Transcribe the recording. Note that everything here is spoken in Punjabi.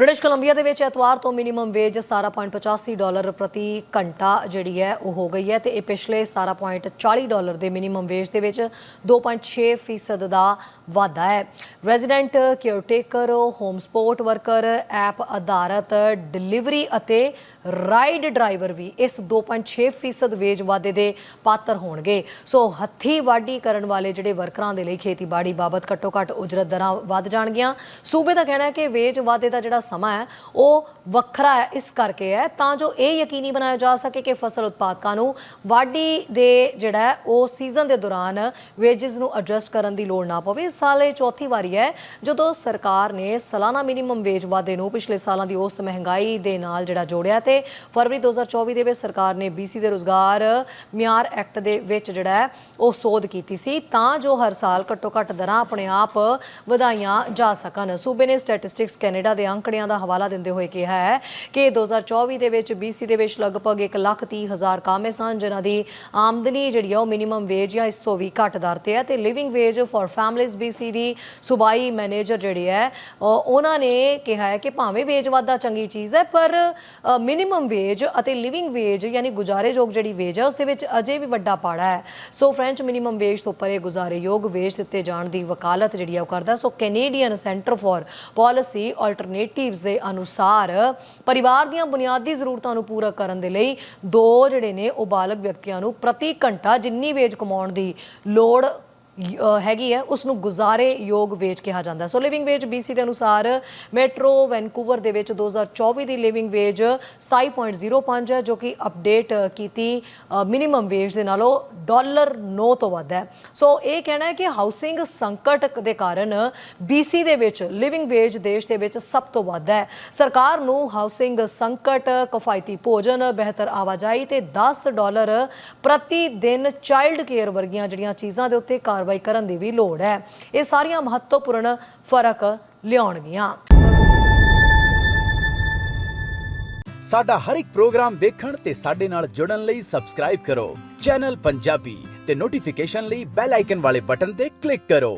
ਬ੍ਰਿਟਿਸ਼ ਕੋਲੰਬੀਆ ਦੇ ਵਿੱਚ ਐਤਵਾਰ ਤੋਂ ਮਿਨੀਮਮ ਵੇਜ 17.85 ਡਾਲਰ ਪ੍ਰਤੀ ਘੰਟਾ ਜਿਹੜੀ ਹੈ ਉਹ ਹੋ ਗਈ ਹੈ ਤੇ ਇਹ ਪਿਛਲੇ 17.40 ਡਾਲਰ ਦੇ ਮਿਨੀਮਮ ਵੇਜ ਦੇ ਵਿੱਚ 2.6 ਫੀਸਦ ਦਾ ਵਾਧਾ ਹੈ। Resident caretaker home support worker app ਆਧਾਰਤ ਡਿਲੀਵਰੀ ਅਤੇ ਰਾਈਡ ਡਰਾਈਵਰ ਵੀ ਇਸ 2.6 ਫੀਸਦ ਵੇਜ ਵਾਧੇ ਦੇ ਪਾਤਰ ਹੋਣਗੇ। ਸੋ ਹੱਥੀ ਵਾਢੀ ਕਰਨ ਵਾਲੇ ਜਿਹੜੇ ਵਰਕਰਾਂ ਦੇ ਲਈ ਖੇਤੀਬਾੜੀ ਬਾਬਤ ਘੱਟੋ ਘੱਟ ਉਜਰਤ ਦਰਾਂ ਵੱਧ ਜਾਣਗੀਆਂ। ਸੂਬੇ ਦਾ ਕਹਿਣਾ ਹੈ ਕਿ ਵੇਜ ਵਾਧੇ ਦਾ ਜਿਹੜਾ ਸਮਾਂ ਹੈ, ਉਹ ਵੱਖਰਾ ਹੈ, ਇਸ ਕਰਕੇ ਹੈ। ਤਾਂ ਜੋ ਇਹ ਯਕੀਨੀ ਬਣਾਇਆ ਜਾ ਸਕੇ ਕਿ ਫਸਲ ਉਤਪਾਦਕਾਂ ਨੂੰ ਵਾਢੀ ਦੇ ਜਿਹੜਾ ਉਹ ਸੀਜ਼ਨ ਦੇ ਦੌਰਾਨ ਵੇਜਸ ਨੂੰ ਐਡਜਸਟ ਕਰਨ ਦੀ ਲੋੜ ਨਾ ਪਵੇ। ਇਸ ਸਾਲ ਇਹ ਚੌਥੀ ਵਾਰੀ ਹੈ, ਜਦੋਂ ਸਰਕਾਰ ਨੇ ਸਾਲਾਨਾ ਮਿਨੀਮਮ ਵੇਜ ਵਾਧੇ ਨੂੰ ਪਿਛਲੇ ਸਾਲਾਂ ਦੀ ਔਸਤ ਮਹਿੰਗਾਈ ਦੇ ਨਾਲ ਜਿਹੜਾ ਜੋੜਿਆ ਤੇ ਫਰਵਰੀ 2024 ਦੇ ਵਿੱਚ ਸਰਕਾਰ ਨੇ BC ਦੇ ਰੋਜ਼ਗਾਰ ਮਿਆਰ ਐਕਟ ਦੇ ਵਿੱਚ ਜਿਹੜਾ ਉਹ ਸੋਧ ਕੀਤੀ ਸੀ। ਤਾਂ ਜੋ ਹਰ ਸਾਲ ਘੱਟੋ ਘੱਟ ਦਰਾਂ ਆਪਣੇ ਆਪ ਵਧਾਈਆਂ ਜਾ ਸਕਣ। ਸੂਬੇ ਨੇ ਸਟੈਟਿਸਟਿਕਸ ਕੈਨੇਡਾ ਦੇ ਅੰਕੜਿਆਂ ਦਾ ਹਵਾਲਾ ਦਿੰਦੇ ਹੋਏ ਕਿਹਾ ਹੈ ਕਿ 2024 ਦੇ ਵਿੱਚ BC ਦੇ ਵਿੱਚ ਲਗਭਗ 1 ਲੱਖ 30 ਹਜ਼ਾਰ ਕਾਮੇ ਸਨ, ਜਿਨ੍ਹਾਂ ਦੀ ਆਮਦਨੀ ਜਿਹੜੀ ਆ ਉਹ ਮਿਨੀਮਮ ਵੇਜ ਜਾਂ ਇਸ ਤੋਂ ਵੀ ਘੱਟ ਦਰ ਤੇ ਹੈ ਤੇ living wage for families BC ਦੀ ਸੁਬਾਈ ਮੈਨੇਜਰ ਜਿਹੜੇ ਹੈ ਉਹਨਾਂ ਨੇ ਕਿਹਾ ਹੈ ਕਿ ਭਾਵੇਂ ਵੇਜ ਵਾਧਾ ਚੰਗੀ ਚੀਜ਼ ਹੈ, ਪਰ ਮਿਨੀਮਮ ਵੇਜ ਅਤੇ ਲਿਵਿੰਗ ਵੇਜ ਯਾਨੀ ਗੁਜ਼ਾਰੇਯੋਗ ਜਿਹੜੀ ਵੇਜ ਹੈ, ਉਸ ਦੇ ਵਿੱਚ ਅਜੇ ਵੀ ਵੱਡਾ ਪਾੜਾ ਹੈ। ਸੋ ਫ੍ਰੈਂਚ ਮਿਨੀਮਮ ਵੇਜ ਤੋਂ ਪਰੇ ਗੁਜ਼ਾਰੇਯੋਗ ਵੇਜ ਦਿੱਤੇ ਜਾਣ ਦੀ ਵਕਾਲਤ ਜਿਹੜੀ ਆ ਉਹ ਕਰਦਾ so Canadian Centre for Policy Alternatives ਦੇ ਅਨੁਸਾਰ ਪਰਿਵਾਰ ਦੀਆਂ ਬੁਨਿਆਦੀ ਜ਼ਰੂਰਤਾਂ ਨੂੰ ਪੂਰਾ ਕਰਨ ਦੇ ਲਈ ਦੋ ਜਿਹੜੇ ਨੇ ਉਹ ਬਾਲਗ ਵਿਅਕਤੀਆਂ ਨੂੰ ਪ੍ਰਤੀ ਘੰਟਾ ਜਿੰਨੀ ਵੇਜ ਕਮਾਉਣ ਦੀ ਲੋੜ ਹੈਗੀ ਹੈ ਉਸ ਨੂੰ ਗੁਜ਼ਾਰੇ ਯੋਗ ਵੇਜ ਕਿਹਾ ਜਾਂਦਾ ਸੋ ਲਿਵਿੰਗ ਵੇਜ BC ਦੇ ਅਨੁਸਾਰ ਮੈਟਰੋ ਵੈਨਕੂਵਰ ਦੇ ਵਿੱਚ 2024 ਦੀ ਲਿਵਿੰਗ ਵੇਜ 27.05 ਹੈ, ਜੋ ਕਿ ਅਪਡੇਟ ਕੀਤੀ ਮਿਨੀਮਮ ਵੇਜ ਦੇ ਨਾਲੋਂ ਡਾਲਰ 9 ਤੋਂ ਵੱਧ ਹੈ। ਸੋ ਇਹ ਕਹਿਣਾ ਹੈ ਕਿ ਹਾਊਸਿੰਗ ਸੰਕਟ ਦੇ ਕਾਰਨ BC ਦੇ ਵਿੱਚ ਲਿਵਿੰਗ ਵੇਜ ਦੇਸ਼ ਦੇ ਵਿੱਚ ਸਭ ਤੋਂ ਵੱਧ ਹੈ। ਸਰਕਾਰ ਨੂੰ ਹਾਊਸਿੰਗ ਸੰਕਟ, ਕਿਫਾਇਤੀ ਭੋਜਨ, ਬਿਹਤਰ ਆਵਾਜਾਈ ਤੇ 10 ਡਾਲਰ ਪ੍ਰਤੀ ਦਿਨ ਚਾਈਲਡ ਕੇਅਰ ਵਰਗੀਆਂ ਜਿਹੜੀਆਂ ਚੀਜ਼ਾਂ ਦੇ ਉੱਤੇ ਕਾਰਵਾਈ ਕਰਨ ਦੀ ਵੀ ਲੋੜ ਹੈ। ਇਹ ਸਾਰੀਆਂ ਮਹੱਤਵਪੂਰਨ ਫ਼ਰਕ ਲਿਆਉਣਗੀਆਂ। ਸਾਡਾ ਹਰ ਇੱਕ ਪ੍ਰੋਗਰਾਮ ਵੇਖਣ ਤੇ ਸਾਡੇ ਨਾਲ ਜੁੜਨ ਲਈ ਸਬਸਕ੍ਰਾਈਬ ਕਰੋ। ਚੈਨਲ ਪੰਜਾਬੀ ਤੇ ਨੋਟੀਫਿਕੇਸ਼ਨ ਲਈ ਬੈਲ ਆਈਕਨ ਵਾਲੇ ਬਟਨ ਤੇ ਕਲਿੱਕ ਕਰੋ।